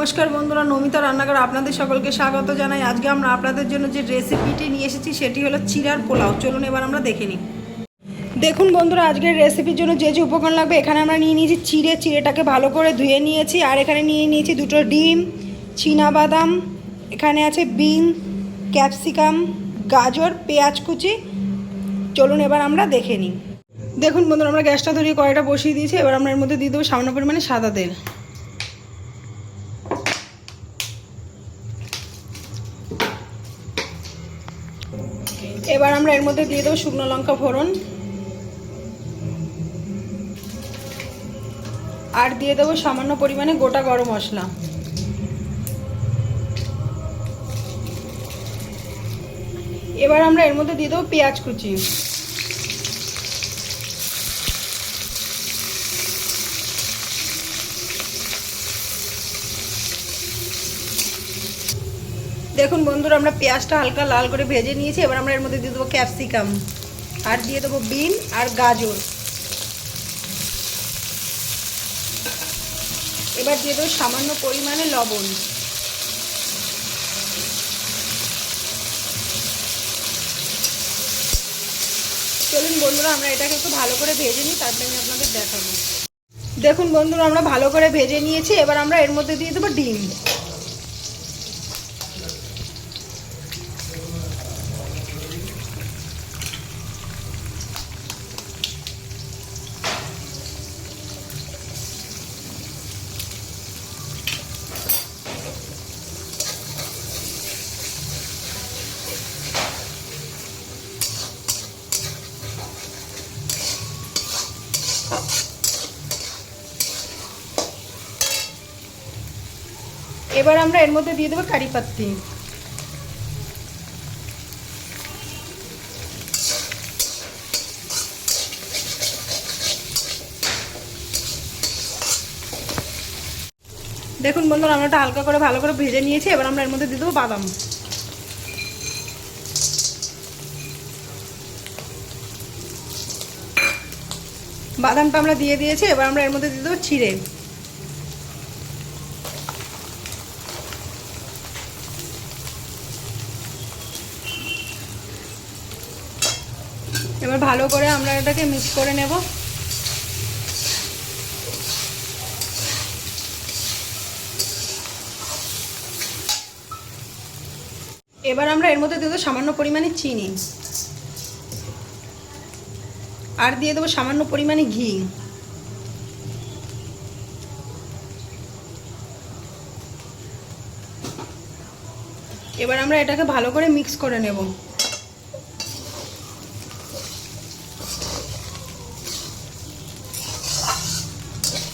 নমস্কার বন্ধুরা, নমিতা রান্নাঘর আপনাদের সকলকে স্বাগত জানাই। আজকে আমরা আপনাদের জন্য যে রেসিপিটি নিয়ে এসেছি, সেটি হলো চিরার পোলাও। চলুন এবার আমরা দেখে নিই। দেখুন বন্ধুরা, আজকের রেসিপির জন্য যে যে উপকরণ লাগবে, এখানে আমরা নিয়ে নিয়েছি চিড়ে। চিড়েটাকে ভালো করে ধুয়ে নিয়েছি, আর এখানে নিয়ে নিয়েছি দুটো ডিম বাদাম এখানে আছে বিন, ক্যাপসিকাম, গাজর, পেঁয়াজ কুচি। চলুন এবার আমরা দেখে নিই। দেখুন বন্ধুরা, আমরা গ্যাসটা ধরিয়ে কড়াইটা বসিয়ে দিয়েছি, এবার আমরা এর মধ্যে দিয়ে দেবো সামান্য পরিমাণে সাদা তেল। এবার আমরা এর মধ্যে দিয়ে দেবো শুকনো লঙ্কা ফোড়ন। আর দিয়ে দেবো সামান্য পরিমাণে গোটা গরম মশলা। এবার আমরা এর মধ্যে দিয়ে দেবো পেঁয়াজ কুচি। দেখুন বন্ধুরা, আমরা পেঁয়াজটা হালকা লাল করে ভেজে নিয়েছি, এবার আমরা এর মধ্যে দিয়ে দেবো ক্যাপসিকাম। আর দিয়ে দেবো বিন আর গাজর। এবার দিয়ে দেবো সামান্য পরিমাণে লবণ। চলুন বন্ধুরা, আমরা এটাকে একটু ভালো করে ভেজে নিই, তারপরে আমি আপনাদের দেখাবো। দেখুন বন্ধুরা, আমরা ভালো করে ভেজে নিয়েছি, এবার আমরা এর মধ্যে দিয়ে দেবো ডিম। এবার আমরা এর মধ্যে দিয়ে দেবো কারি পাত্তি। দেখুন বন্ধুরা, আমরা হালকা করে ভালো করে ভেজে নিয়েছি। এবার আমরা এর মধ্যে দিয়ে দেবো বাদাম। বাদামটা আমরা দিয়ে দিয়েছি, এবার আমরা এর মধ্যে দিয়ে দেবো চিড়ে। এবার ভালো করে আমরা এটাকে মিক্স করে নেব। এবার আমরা এর মধ্যে দিয়ে দেবো সামান্য পরিমাণে চিনি। আর দিয়ে দেবো সামান্য পরিমাণে ঘি। এবার আমরা এটাকে ভালো করে মিক্স করে নেব।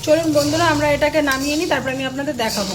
চলুন বন্ধুরা, আমরা এটাকে নামিয়ে নিই, তারপর আমি আপনাদের দেখাবো।